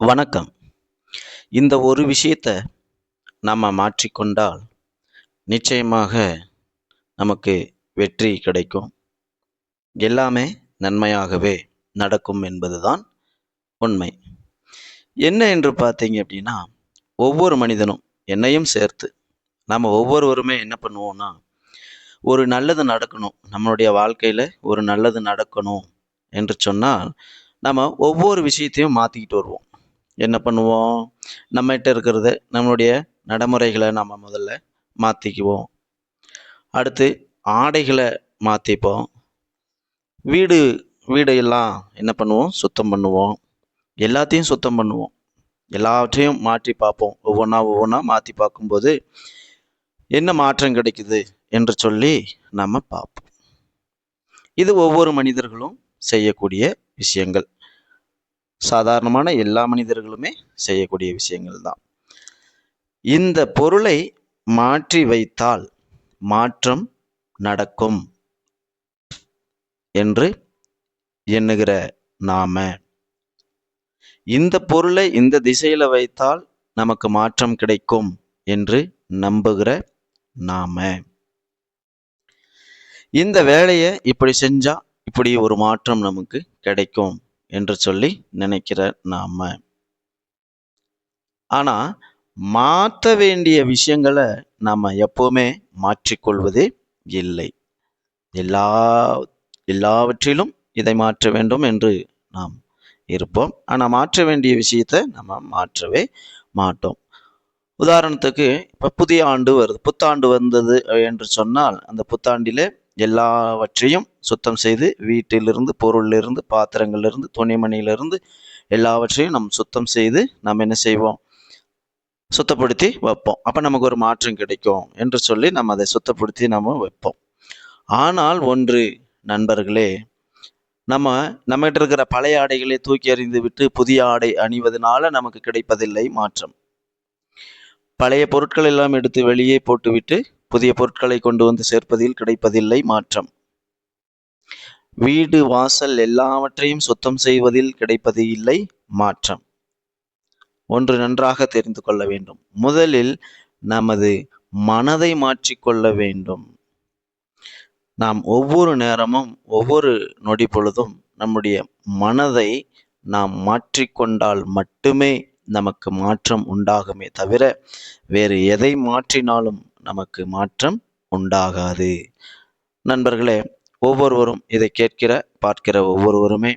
வணக்கம். இந்த ஒரு விஷயத்தை நம்ம மாற்றிக்கொண்டால் நிச்சயமாக நமக்கு வெற்றி கிடைக்கும். எல்லாமே நன்மையாகவே நடக்கும் என்பதுதான் உண்மை. என்ன என்று பார்த்தீங்க அப்படின்னா ஒவ்வொரு மனிதனும் என்னையும் சேர்த்து நம்ம ஒவ்வொருவருமே என்ன பண்ணுவோம்னா ஒரு நல்லது நடக்கணும். நம்மளுடைய வாழ்க்கையில் ஒரு நல்லது நடக்கணும் என்று சொன்னால் நம்ம ஒவ்வொரு விஷயத்தையும் மாற்றிக்கிட்டு வருவோம். என்ன பண்ணுவோம்? நம்மகிட்ட இருக்கிறத நம்மளுடைய நடைமுறைகளை நம்ம முதல்ல மாற்றிக்குவோம் அடுத்து ஆடைகளை மாற்றிப்போம் வீடு வீடு எல்லாம் என்ன பண்ணுவோம்? சுத்தம் பண்ணுவோம். எல்லாத்தையும் சுத்தம் பண்ணுவோம். எல்லாவற்றையும் மாற்றி பார்ப்போம். ஒவ்வொன்றா ஒவ்வொன்றா மாற்றி பார்க்கும்போது என்ன மாற்றம் கிடைக்குது என்று சொல்லி நம்ம பார்ப்போம். இது ஒவ்வொரு மனிதர்களும் செய்யக்கூடிய விஷயங்கள். சாதாரணமான எல்லா மனிதர்களுமே செய்யக்கூடிய விஷயங்கள் தான் இந்த பொருளை மாற்றி வைத்தால் மாற்றம் நடக்கும் என்று எண்ணுகிற நாம. இந்த பொருளை இந்த திசையில வைத்தால் நமக்கு மாற்றம் கிடைக்கும் என்று நம்புகிற நாம. இந்த வேலையை இப்படி செஞ்சா இப்படி ஒரு மாற்றம் நமக்கு கிடைக்கும். என்று சொல்லி நினைக்கிற நாம. ஆனா மாற்ற வேண்டிய விஷயங்களை நாம எப்பவுமே மாற்றிக்கொள்வதே இல்லை. எல்லா எல்லாவற்றிலும் இதை மாற்ற வேண்டும் என்று நாம் இருப்போம். ஆனால் மாற்ற வேண்டிய விஷயத்தை நம்ம மாற்றவே மாட்டோம். உதாரணத்துக்கு இப்போ புதிய ஆண்டு வருது. புத்தாண்டு வந்தது என்று சொன்னால் அந்த புத்தாண்டிலே எல்லாவற்றையும் சுத்தம் செய்து வீட்டிலிருந்து பொருளிலிருந்து பாத்திரங்களிலிருந்து துணிமணியிலிருந்து எல்லாவற்றையும் நம் சுத்தம் செய்து நாம் என்ன செய்வோம்? சுத்தப்படுத்தி வைப்போம். அப்போ நமக்கு ஒரு மாற்றம் கிடைக்கும் என்று சொல்லி நம்ம அதை சுத்தப்படுத்தி நம்ம வைப்போம். ஆனால் ஒன்று நண்பர்களே நம்ம நம்மகிட்ட இருக்கிற பழைய ஆடைகளை தூக்கி எறிந்து விட்டு புதிய ஆடை அணிவதனால நமக்கு கிடைப்பதில்லை மாற்றம். பழைய பொருட்கள் எல்லாம் எடுத்து வெளியே போட்டுவிட்டு புதிய பொருட்களை கொண்டு வந்து சேர்ப்பதில் கிடைப்பதில்லை மாற்றம். வீடு வாசல் எல்லாவற்றையும் சுத்தம் செய்வதில் கிடைப்பது இல்லை மாற்றம். ஒன்று நன்றாக தெரிந்து கொள்ள வேண்டும். முதலில் நமது மனதை மாற்றிக்கொள்ள வேண்டும். நாம் ஒவ்வொரு நேரமும் ஒவ்வொரு நொடி பொழுதும் நம்முடைய மனதை நாம் மாற்றிக்கொண்டால் மட்டுமே நமக்கு மாற்றம் உண்டாகுமே தவிர வேறு எதை மாற்றினாலும் நமக்கு மாற்றம் உண்டாகாது. நண்பர்களே ஒவ்வொருவரும் இதை கேட்கிற பார்க்கிற ஒவ்வொருவருமே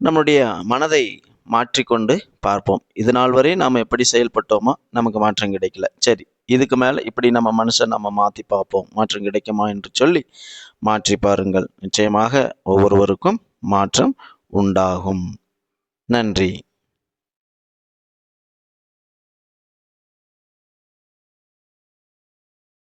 நம்முடைய மனதை மாற்றிக்கொண்டு பார்ப்போம். இது நாள் வரை நாம் எப்படி செயல்பட்டோமோ நமக்கு மாற்றம் கிடைக்கல. சரி இதுக்கு மேலே இப்படி நம்ம மனுஷன் நம்ம மாற்றி பார்ப்போம். மாற்றம் கிடைக்குமா என்று சொல்லி மாற்றி பாருங்கள். நிச்சயமாக ஒவ்வொருவருக்கும் மாற்றம் உண்டாகும். நன்றி.